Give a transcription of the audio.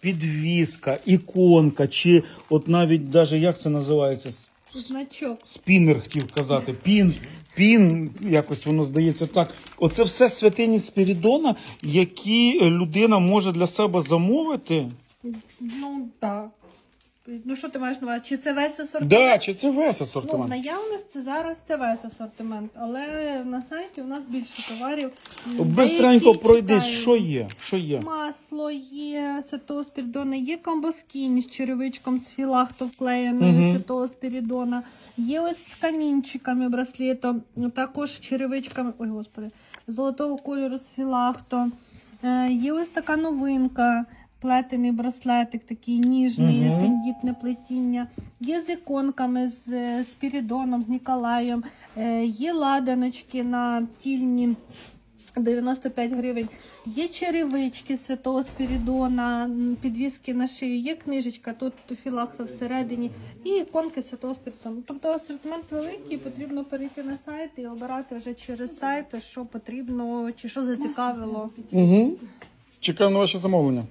підвіска, іконка, чи от навіть даже як це називається? Значок. Спінер хотів казати, пін, пін, якось воно здається так. Оце все святині Спірідона, які людина може для себе замовити. Ну, так. Ну, що ти маєш на увазі? Чи це весь асортимент? Да, чи це весь Ну, в асортимент? наявності зараз це весь асортимент, але на сайті у нас більше товарів. Бистренько Деякі пройдись, чекають. що є? Що є? Масло є, святого є камбоскінь з черевичком з філахто вклеєною Мгм. святого спірідона, є ось з камінчиками браслетом, також черевичками, ой господи, золотого кольору з філахто. Е, Є ось така новинка. Плетений браслетик, такий ніжний, Мгм. тендітне плетіння. Є з іконками, з Спірідоном, з Ніколаєм. Е, Є ладаночки на тільні 95 гривень. Є черевички святого Спірідона, підвіски на шию, є книжечка, тут філахта всередині, і іконки святого Спірідона. Тобто асортимент великий, потрібно перейти на сайт і обирати вже через сайт, що потрібно чи що зацікавило. Угу. Чекаємо на ваші замовлення.